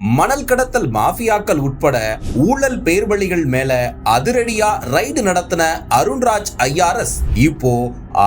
மணல் கடத்தல் மாஃபியாக்கள் உட்பட ஊழல் பேர்வழிகள் மேல அதிரடியா ரைடு நடத்தின அருண்ராஜ் ஐஆர்எஸ் இப்போ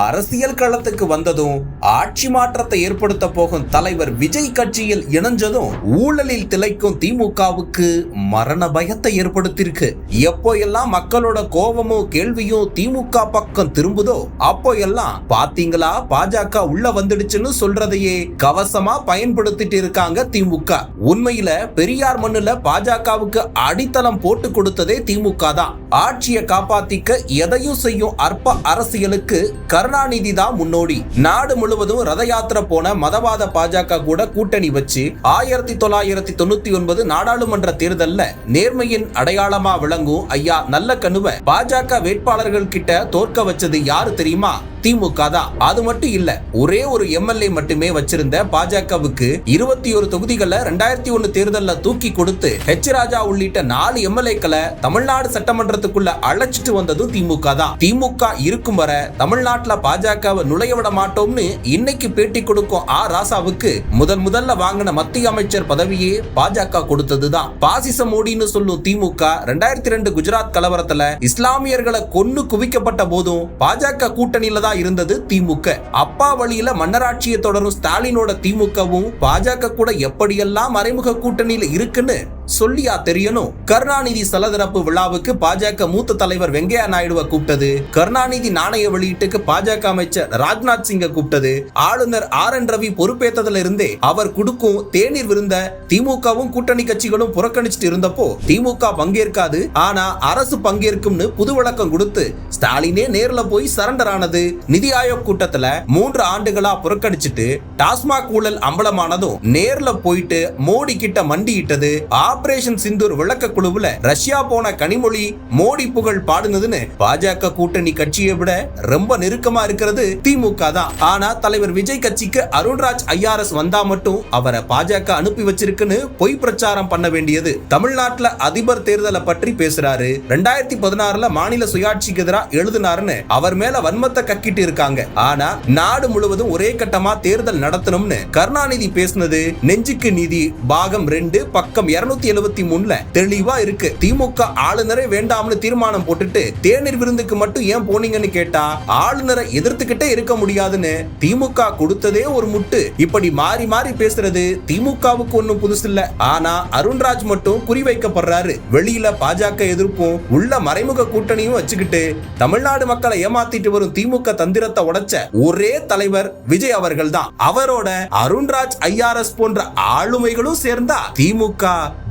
அரசியல் களத்துக்கு வந்ததும் ஆட்சி மாற்றத்தை ஏற்படுத்த போகும் தலைவர் விஜய் கட்சியில் இணைஞ்சதும் ஊழலில் திளைக்கும் திமுகவுக்கு மரண பயத்தை ஏற்படுத்தியிருக்கு. எப்போ எல்லாம் மக்களோட கோபமும் கேள்வியும் திமுக பக்கம் திரும்புதோ அப்போ எல்லாம் பாத்தீங்களா? பாஜக உள்ள வந்துடுச்சுன்னு சொல்றதையே கவசமா பயன்படுத்திட்டு இருக்காங்க திமுக. உண்மையில பெரியார் மண்ணுல பாஜகவுக்கு அடித்தளம் போட்டு கொடுத்ததே திமுக தான். ஆட்சியை காப்பாத்திக்க எதையும் செய்யும் அற்ப அரசியலுக்கு கருணாநிதி தான் முன்னோடி. நாடு முழுவதும் ரத யாத்திரை போன மதவாத பாஜக கூட கூட்டணி வச்சு ஆயிரத்தி தொள்ளாயிரத்தி தொண்ணூத்தி ஒன்பது நாடாளுமன்ற தேர்தல்ல நேர்மையின் அடையாளமா விளங்கும் ஐயா நல்ல கண்ணுவ பாஜக வேட்பாளர்கள் கிட்ட தோற்க வச்சது யாரு தெரியுமா? திமுக தான். அது மட்டும் இல்ல ஒரே ஒரு எம்எல்ஏ மட்டுமே வச்சிருந்த பாஜகவுக்கு இருபத்தி ஒரு தொகுதிகளை ரெண்டாயிரத்தி ஒன்னு தேர்தலில் தூக்கி கொடுத்து ஹெச் ராஜா உள்ளிட்ட நாலு எம்எல்ஏக்களை தமிழ்நாடு சட்டமன்றத்துக்குள்ள அழைச்சிட்டு வந்ததும் திமுக தான். திமுக இருக்கும் வர தமிழ்நாட்டுல பாஜகவை நுழைய விட மாட்டோம்னு இன்னைக்கு பேட்டி கொடுக்கும் ஆ ராசாவுக்கு முதல் முதல்ல வாங்கின மத்திய அமைச்சர் பதவியே பாஜக கொடுத்ததுதான் பாசிச மோடின்னு சொல்லும் திமுக ரெண்டாயிரத்தி ரெண்டு குஜராத் கலவரத்துல இஸ்லாமியர்களை கொன்னு குவிக்கப்பட்ட போதும் பாஜக கூட்டணியில தான் இருந்தது திமுக. அப்பா வழியில மன்னராட்சியை தொடரும் ஸ்டாலினோட திமுகவும் பாஜக கூட எப்படியெல்லாம் மறைமுக கூட்டணியில இருக்குன்னு சொல்லியா தெரியணும்? கருணாநிதி சலதரப்பு விழாவுக்கு பாஜக மூத்த தலைவர் வெங்கையா நாயுடுவை கூப்பிட்டது. கருணாநிதி நாணய வெளியீட்டுக்கு பாஜக அமைச்சர் ராஜ்நாத் சிங்க கூப்பிட்டது. ஆளுநர் ஆர் என் ரவி பொறுப்பேற்றதுல இருந்தே அவர் கொடுக்கும் தேநீர் விருந்த திமுகவும் கூட்டணி கட்சிகளும் புறக்கணிச்சிட்டு இருந்தப்போ திமுக பங்கேற்காது. ஆனா அரசு பங்கேற்கும்னு புது விளக்கம் கொடுத்து ஸ்டாலினே நேர்ல போய் சரண்டர் ஆனது. நிதி ஆயோக் கூட்டத்துல மூன்று ஆண்டுகளா புறக்கணிச்சிட்டு டாஸ்மாக் ஊழல் அம்பலமானதும் நேர்ல போயிட்டு மோடி கிட்ட மண்டியிட்டது. ஆபரேஷன் சிந்தூர் விளக்க குழுவுல ரஷ்யா போன கனிமொழி மோடி புகழ் பாடுனதுன்னு பாஜக கூட்டணி கட்சியை விட ரொம்ப நெருக்கமா இருக்கிறது திமுக தான். ஆனா தலைவர் விஜய் கட்சிக்கு அருண்ராஜ் ஐஆர்எஸ் வந்தா மட்டும் அவரை பாஜக அனுப்பி வச்சிருக்குன்னு பொய் பிரச்சாரம் பண்ண வேண்டியது. தமிழ்நாட்டுல அதிபர் தேர்தலை பற்றி பேசுறாரு. ரெண்டாயிரத்தி பதினாறுல மாநில சுயாட்சிக்கு எதிராக எழுதினாருன்னு அவர் மேல வன்மத்தை கக்கிட்டு இருக்காங்க. ஆனா நாடு முழுவதும் ஒரே கட்டமா தேர்தல் நடத்தணும்னு கருணாநிதி பேசினது நெஞ்சுக்கு நீதி பாகம் ரெண்டு பக்கம் இருநூத்தி எழுபத்தி மூணுல தெளிவா இருக்கு. திமுக ஆளுநரே வேண்டாம்னு தீர்மானம் போட்டுட்டு தேநீர் விருந்துக்கு மட்டும் ஏன் போனீங்கன்னு கேட்டா ஆளுநரை எதிர்த்துக்கிட்டே இருக்க முடியாதுன்னு திமுக கொடுத்ததே ஒரு முட்டு. இப்படி மாறி மாறி பேசுறது திமுகவுக்கு ஒண்ணும் புதுசு இல்ல ஆனா அருண்ராஜ் மட்டும் குறிவைக்கப்படுறாரு. வெளியில பாஜக எதிர்ப்பும் உள்ள மறைமுக கூட்டணியும் வச்சுக்கிட்டு தமிழ்நாடு மக்களை ஏமாத்திட்டு வரும் திமுக தந்திரத்தை உடைச்ச ஒரே தலைவர் விஜய் அவர்கள் தான் அவரோட அருண்ராஜ் ஐஆர்எஸ் போன்ற ஆளுமைகளும் சேர்ந்தா திமுக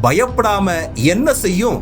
பயப்படாம என்ன செய்யும்?